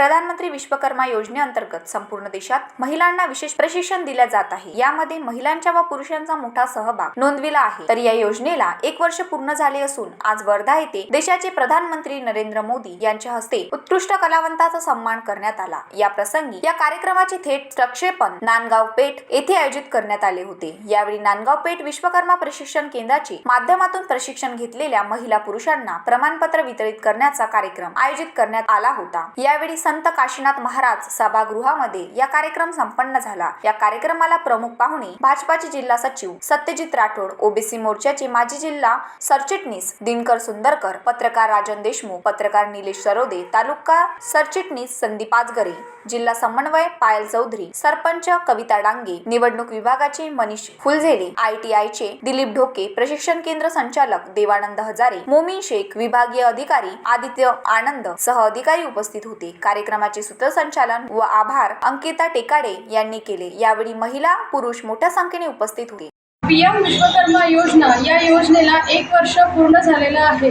प्रधानमंत्री विश्वकर्मा योजनेअंतर्गत संपूर्ण देशात महिलांना विशेष प्रशिक्षण दिले जात आहे. यामध्ये महिलांच्या व पुरुषांचा मोठा सहभाग नोंदविला आहे. तर या योजनेला एक वर्ष पूर्ण झाले असून आज वर्धा येथे देशाचे प्रधानमंत्री नरेंद्र मोदी यांच्या हस्ते उत्कृष्ट कलावंताचा सन्मान करण्यात आला. या प्रसंगी या कार्यक्रमाचे थेट प्रक्षेपण नांदगाव पेठ येथे आयोजित करण्यात आले होते. यावेळी नांदगाव पेठ विश्वकर्मा प्रशिक्षण केंद्राचे माध्यमातून प्रशिक्षण घेतलेल्या महिला पुरुषांना प्रमाणपत्र वितरित करण्याचा कार्यक्रम आयोजित करण्यात आला होता. यावेळी संत काशीनाथ महाराज सभागृहामध्ये या कार्यक्रम संपन्न झाला. या कार्यक्रमाला प्रमुख पाहुणे भाजपाचे जिल्हा सचिव सत्यजित राठोड ओबीसी मोर्चाचे माजी जिल्हा सरचिटणीस दिनकर सुंदरकर पत्रकार राजन देशमुख पत्रकार निलेश सरोदे तालुका सरचिटणीस संदीप आजगरे जिल्हा समन्वय पायल चौधरी सरपंच कविता डांगे निवडणूक विभागाचे मनीष फुलझेले आय टी आयचे दिलीप ढोके प्रशिक्षण केंद्र संचालक देवानंद हजारे मोमीन शेख विभागीय अधिकारी आदित्य आनंद सह अधिकारी उपस्थित होते. कार्य कार्यक्रमाचे सूत्रसंचालन व आभार अंकिता टेकाडे यांनी केले. यावेळी महिला पुरुष मोठ्या संख्येने उपस्थित होते. पीएम विश्वकर्मा योजना या योजनेला एक वर्ष पूर्ण झालेलं आहे.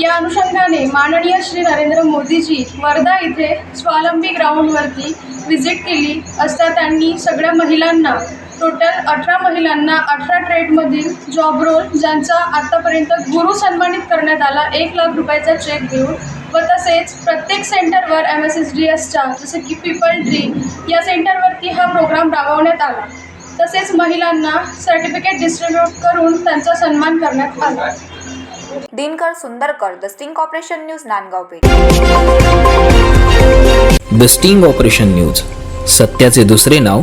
या अनुषंगाने माननीय श्री नरेंद्र मोदीजी वर्धा इथे स्वावलंबी ग्राउंडवरती व्हिजिट केली असता त्यांनी सगळ्या महिलांना टोटल अठरा महिलांना अठरा ट्रेडमधील जॉब रोल ज्यांचा आत्तापर्यंत गुरु सन्मानित करण्यात आला एक लाख रुपयाचा चेक देऊन व तसेच प्रत्येक सेंटरवर एम एस एस डी एसच्या जसं की पीपल ट्री या सेंटरवरती हा प्रोग्राम राबवण्यात आला. तसेच महिलांना सर्टिफिकेट डिस्ट्रीब्यूट करून त्यांचा सन्मान करण्यात आला. Dinkar Sundarkar the sting corporation news Nandgaon Peth. The sting operation news सत्याचे दुसरे नाव